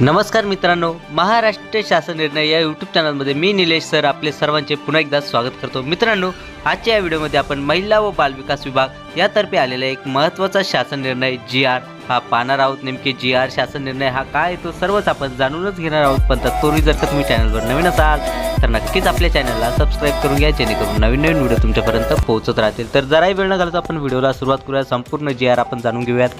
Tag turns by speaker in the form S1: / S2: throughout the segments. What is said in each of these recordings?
S1: नमस्कार मित्रांनो महाराष्ट्र शासन निर्णय या यूट्यूब चॅनलमध्ये मी निलेश सर आपले सर्वांचे पुन्हा एकदा स्वागत करतो. मित्रांनो आजच्या या व्हिडिओमध्ये आपण महिला व बालविकास विभाग यातर्फे आलेला एक महत्त्वाचा शासन निर्णय जी आर हा पाहणार आहोत नेमके जी आर शासन निर्णय हा काय आहे तो सर्वच आपण जाणूनच घेणार आहोत. पण तत्पूर्वी जर का तुम्ही चॅनलवर नवीन असाल तर नक्कीच आपल्या चॅनलला सबस्क्राईब करून घ्या जेणेकरून नवीन नवीन व्हिडिओ तुमच्यापर्यंत पोहोचत राहतील. तर जराही वेळ न घालता आपण व्हिडिओला सुरुवात करूया. संपूर्ण जी आर आपण जाणून घेऊयात.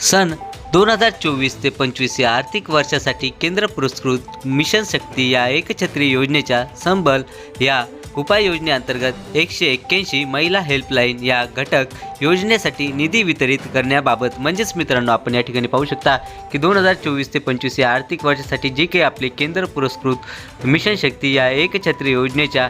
S1: सन दोन हजार चोवीस ते पंचवीस या आर्थिक वर्षासाठी केंद्र पुरस्कृत मिशन शक्ती या एकछत्री योजनेच्या संबल या उपाययोजनेअंतर्गत एकशे एक्क्याऐंशी महिला हेल्पलाईन या घटक योजनेसाठी निधी वितरित करण्याबाबत म्हणजेच मित्रांनो आपण या ठिकाणी पाहू शकता की दोन हजार चोवीस ते पंचवीस या आर्थिक वर्षासाठी जे काही आपले केंद्र पुरस्कृत मिशन शक्ती या एकछत्री योजनेच्या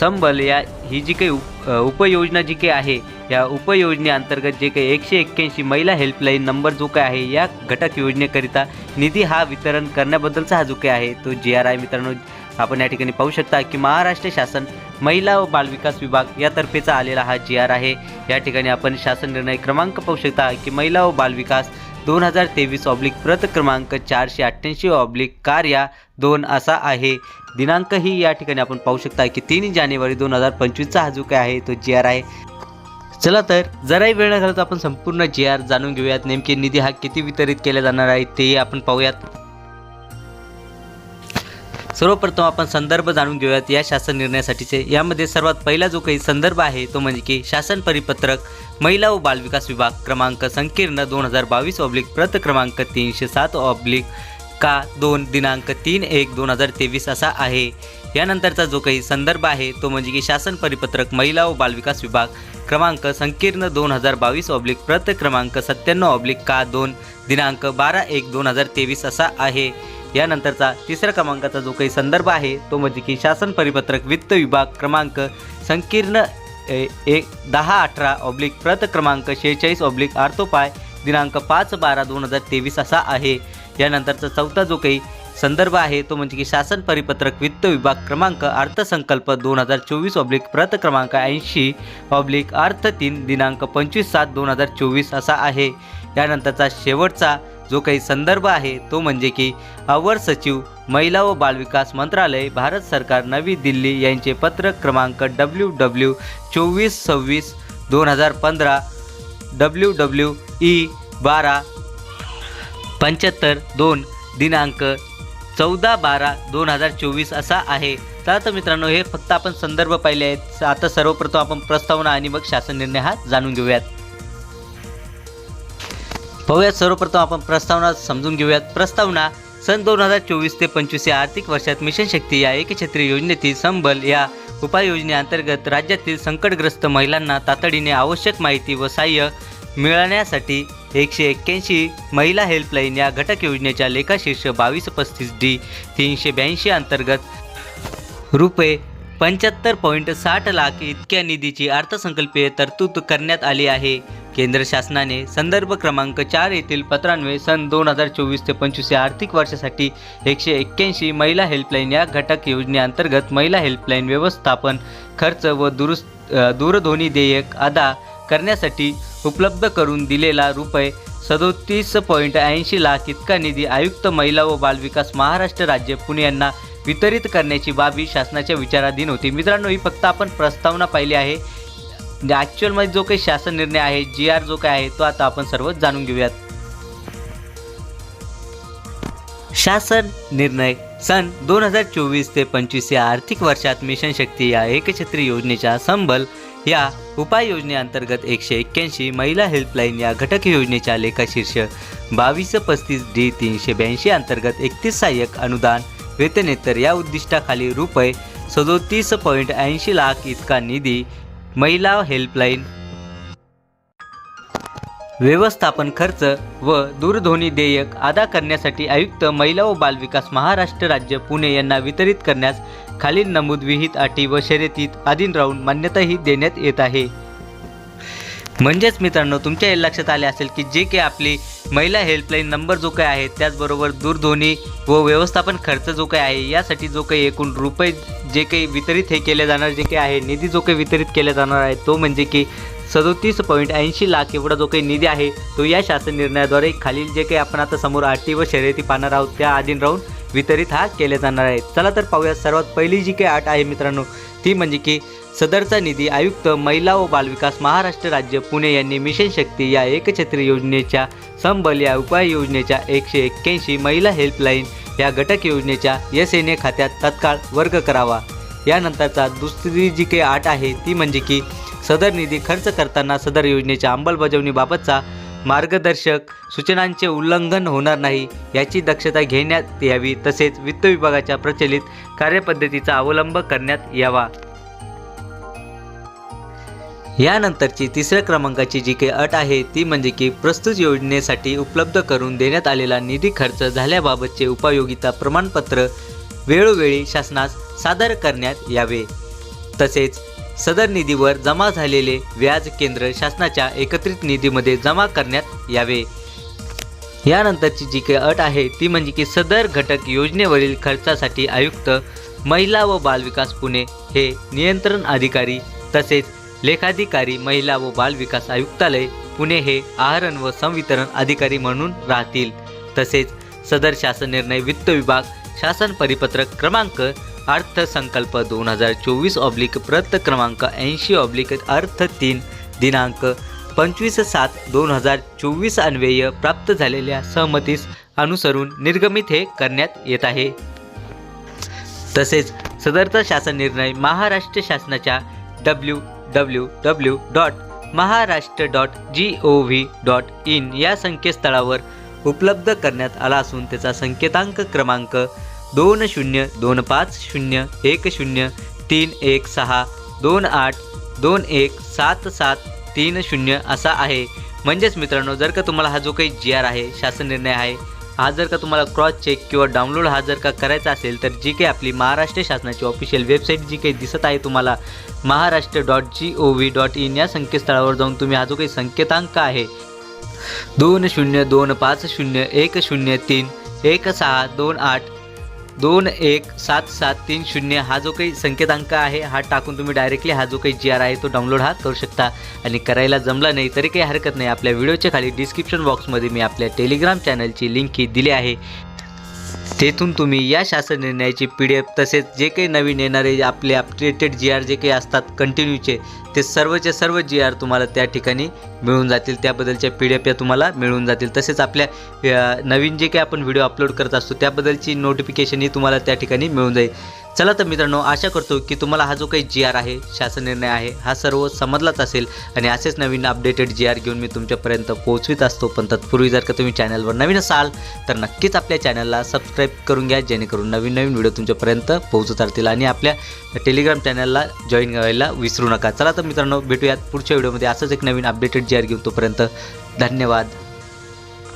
S1: संबल या ही जी काही उप उपयोजना जी काही आहे या उपयोजनेअंतर्गत जे काही एकशे एक्क्याऐंशी महिला हेल्पलाईन नंबर जो काय आहे या घटक योजनेकरिता निधी हा वितरण करण्याबद्दलचा हा जो काही आहे तो जी आर आय मित्रांनो आपण या ठिकाणी पाहू शकता की महाराष्ट्र शासन महिला व बालविकास विभाग यातर्फेचा आलेला हा जी आर आहे. या ठिकाणी आपण शासन निर्णय क्रमांक पाहू शकता की महिला व बालविकास दोन हजार तेवीस ऑब्लिक प्रत क्रमांक चारशे अठ्ठ्याऐंशी ऑब्लिक कार्या दोन असा आहे. दिनांकही या ठिकाणी आपण पाहू शकता की तीन जानेवारी दोन हजार पंचवीसचा हा जो काय आहे तो जी आर आहे. चला तर जराही वेळ न आपण संपूर्ण जी आर जाणून घेऊयात. नेमके निधी हा किती वितरित केला जाणार आहे ते आपण पाहूयात. सर्वप्रथम आपण संदर्भ जाणून घेऊयात या शासन निर्णयासाठीचे. यामध्ये सर्वात पहिला जो काही संदर्भ आहे तो म्हणजे की शासन परिपत्रक महिला व बालविकास विभाग क्रमांक संकीर्ण दोन हजार बावीस ऑब्लिक प्रत क्रमांक तीनशे सात ऑब्लिक का दोन दिनांक तीन एक दोन हजार तेवीस असा आहे. यानंतरचा जो काही संदर्भ आहे तो म्हणजे की शासन परिपत्रक महिला व बालविकास विभाग क्रमांक संकीर्ण दोन हजार बावीस ऑब्लिक प्रत क्रमांक सत्त्याण्णव ऑब्लिक का दोन दिनांक बारा एक दोन हजार तेवीस असा आहे. यानंतरचा तिसऱ्या क्रमांकाचा जो काही संदर्भ आहे तो म्हणजे की शासन परिपत्रक वित्त विभाग क्रमांक संकीर्ण ए- एक दहा अठरा ऑब्लिक प्रत क्रमांक शेहेचाळीस ऑब्लिक आर्थोपाय दिनांक पाच बारा दोन हजार तेवीस असा आहे. यानंतरचा चौथा जो काही संदर्भ आहे तो म्हणजे की शासन परिपत्रक वित्त विभाग क्रमांक अर्थसंकल्प दोन हजार चोवीस ऑब्लिक प्रत क्रमांक ऐंशी ऑब्लिक अर्थ तीन दिनांक पंचवीस सात दोन हजार चोवीस असा आहे. यानंतरचा शेवटचा जो काही संदर्भ आहे तो म्हणजे की अवर सचिव महिला व बालविकास मंत्रालय भारत सरकार नवी दिल्ली यांचे पत्र क्रमांक डब्ल्यू डब्ल्यू चोवीस सव्वीस दोन हजार पंधरा डब्ल्यू डब्ल्यू ई बारा पंच्याहत्तर दोन दिनांक चौदा बारा दोन हजार चोवीस असा आहे. तर मित्रांनो हे फक्त आपण संदर्भ पाहिले आहेत. आता सर्वप्रथम आपण प्रस्तावना आणि मग शासन निर्णय हा जाणून घेऊयात. पाहूयात सर्वप्रथम आपण प्रस्तावना समजून घेऊयात. प्रस्तावना सन दोन हजार चोवीस ते पंचवीस या आर्थिक वर्षात मिशन शक्ती या एकछत्री योजनेतील संबल या उपाययोजनेअंतर्गत राज्यातील संकटग्रस्त महिलांना तातडीने आवश्यक माहिती व सहाय्य मिळवण्यासाठी एकशे एक्क्याऐंशी महिला हेल्पलाईन या घटक योजनेच्या लेखाशीर्ष बावीस पस्तीस डी तीनशे ब्याऐंशी अंतर्गत रुपये पंच्याहत्तर पॉईंट साठ लाख इतक्या निधीची अर्थसंकल्पीय तरतूद करण्यात आली आहे. केंद्र शासनाने संदर्भ क्रमांक चार येथील पत्रान्वये सन दोन हजार चोवीस ते पंचवीस या आर्थिक वर्षासाठी एकशे एक्क्याऐंशी महिला हेल्पलाईन या घटक योजनेअंतर्गत महिला हेल्पलाईन व्यवस्थापन खर्च व दुरुस्त दूरध्वनी देयक अदा करण्यासाठी उपलब्ध करून दिलेला रुपये सदोतीस पॉईंट ऐंशी लाख इतका निधी आयुक्त महिला व बालविकास महाराष्ट्र राज्य पुणे यांना वितरित करण्याची बाबी शासनाच्या विचाराधीन होती. मित्रांनो ही फक्त आपण प्रस्तावना पाहिली आहे. म्हणजे ॲक्च्युअलमध्ये जो काही शासन निर्णय आहे जी आर जो काय आहे तो आता आपण सर्व जाणून घेऊयात. शासन निर्णय सन दोन हजार चोवीस ते पंचवीस या आर्थिक वर्षात मिशन शक्ती या एकछत्री योजनेच्या संबल या उपाययोजनेअंतर्गत एकशे एक्क्याऐंशी महिला हेल्पलाईन या घटक योजनेच्या लेखाशीर्ष बावीस पस्तीस डी तीनशे ब्याऐंशी अंतर्गत एकतीस सहाय्यक अनुदान वेतनेतर या उद्दिष्टाखाली रुपये सदोतीस पॉईंट ऐंशी लाख इतका निधी महिला हेल्पलाईन व्यवस्थापन खर्च व दूरध्वनी देयक अदा करण्यासाठी आयुक्त महिला व बालविकास महाराष्ट्र राज्य पुणे यांना वितरित करण्यास खालील नमूद विहित अटी व शर्यतीत आधीन राहून मान्यताही देण्यात येत आहे. म्हणजेच मित्रांनो तुमच्या हे लक्षात आले असेल की जे काही आपली महिला हेल्पलाईन नंबर जो काही आहे त्याचबरोबर दूरध्वनी व व्यवस्थापन खर्च जो काही आहे यासाठी जो काही एकूण रुपये जे काही वितरित हे केले जाणार जे काही आहे निधी जो काही वितरित केला जाणार आहे तो म्हणजे की सदोतीस पॉईंट ऐंशी लाख एवढा जो काही निधी आहे तो या शासन निर्णयाद्वारे खालील जे काही आपण आता समोर आरटी व शर्यती पाहणार आहोत त्या अधीन राहून वितरित हा केले जाणार आहे. चला तर पाहूया सर्वात पहिली जी काही आट आहे मित्रांनो ती म्हणजे की सदरचा निधी आयुक्त महिला व बालविकास महाराष्ट्र राज्य पुणे यांनी मिशन शक्ती या एकछत्री योजनेच्या संबल या उपाय योजनेच्या एकशे एक्क्याऐंशी महिला हेल्पलाईन या घटक योजनेच्या एस एन ए खात्यात तत्काळ वर्ग करावा. यानंतरचा दुसरी जी काही आट आहे ती म्हणजे की सदर निधी खर्च करताना सदर योजनेच्या अंमलबजावणीबाबतचा मार्गदर्शक सूचनांचे उल्लंघन होणार नाही याची दक्षता घेण्यात यावी तसेच वित्त विभागाच्या प्रचलित कार्यपद्धतीचा अवलंब करण्यात यावा. यानंतरची तिसऱ्या क्रमांकाची जी काही अट आहे ती म्हणजे की प्रस्तुत योजनेसाठी उपलब्ध करून देण्यात आलेला निधी खर्च झाल्याबाबतचे उपयोगिता प्रमाणपत्र वेळोवेळी शासनास सादर करण्यात यावे. तसेच सदर निधीवर जमा झालेले व्याज केंद्र शासनाच्या एकत्रित निधीमध्ये जमा करण्यात यावे. यानंतरची जी काही अट आहे ती म्हणजे की सदर घटक योजनेवरील खर्चासाठी आयुक्त महिला व बालविकास पुणे हे नियंत्रण अधिकारी तसेच लेखाधिकारी महिला व बालविकास आयुक्तालय पुणे हे आहरण व संवितरण अधिकारी म्हणून राहतील. तसेच सदर शासन निर्णय वित्त विभाग शासन परिपत्रक क्रमांक अर्थसंकल्प दोन हजार चोवीस ऑब्लिक प्रत क्रमांक ऐंशी ऑब्लिक अर्थ तीन दिनांक पंचवीस सात दोन हजार चोवीस अन्वय प्राप्त झालेल्या सहमतीस अनुसरून निर्गमित हे करण्यात येत आहे. तसेच सदरचा शासन निर्णय महाराष्ट्र शासनाच्या W W W dot Maharashtra dot G O V dot in या संकेतस्थळावर उपलब्ध करण्यात आला असून त्याचा संकेतांक क्रमांक दोन शून्य दोन पाच शून्य एक शून्य तीन एक सहा दोन आठ दोन एक सात सात तीन शून्य असा आहे. म्हणजेच मित्रांनो जर का तुम्हाला हा जो काही जी आर आहे शासन निर्णय आहे हा जर का तुम्हाला क्रॉस चेक किंवा डाउनलोड हा जर का करायचा असेल तर जी काही आपली महाराष्ट्र शासनाची ऑफिशियल वेबसाईट जी काही दिसत आहे तुम्हाला Maharashtra dot G O V dot in या संकेतस्थळावर जाऊन तुम्ही हा जो काही संकेतांक आहे दोन शून्य दोन पाच शून्य एक शून्य तीन एक सहा दोन आठ दोन एक सात सात तीन शून्य हा जो काही संकेतांक आहे हा टाकून तुम्ही डायरेक्टली हा जो काही जी आर आहे तो डाउनलोड हा करू शकता. आणि करायला जमला नाही तरी काही हरकत नाही. आपल्या व्हिडिओच्या खाली डिस्क्रिप्शन बॉक्समध्ये मी आपल्या टेलिग्राम चॅनलची लिंक ही दिली आहे. तेथून तुम्ही या शासन निर्णयाची पी डी एफ तसेच जे काही नवीन येणारे आपले अपडेटेड जी आर जे काही असतात कंटिन्यूचे ते सर्वचे सर्व जी आर तुम्हाला त्या ठिकाणी मिळून जातील. त्याबद्दलच्या पी डी एफ या तुम्हाला मिळून जातील. तसेच आपल्या नवीन जे काही आपण व्हिडिओ अपलोड करत असतो त्याबद्दलची नोटिफिकेशनही तुम्हाला त्या ठिकाणी मिळून जाईल. चला तर मित्रांनो आशा करतो की तुम्हाला हा जो काही जी आर आहे शासन निर्णय आहे हा सर्व समजलाच असेल. आणि असेच नवीन अपडेटेड जी आर घेऊन मी तुमच्यापर्यंत पोहोचवित असतो. पण तत्पूर्वी जर का तुम्ही चॅनलवर नवीन असाल तर नक्कीच आपल्या चॅनलला सबस्क्राईब करून घ्या जेणेकरून नवीन नवीन व्हिडिओ तुमच्यापर्यंत पोहोचत राहतील आणि आपल्या टेलिग्राम चॅनलला जॉईन करायला विसरू नका. चला तर मित्रांनो भेटूयात पुढच्या व्हिडिओमध्ये. असंच एक नवीन अपडेटेड जी घेऊन तोपर्यंत. धन्यवाद.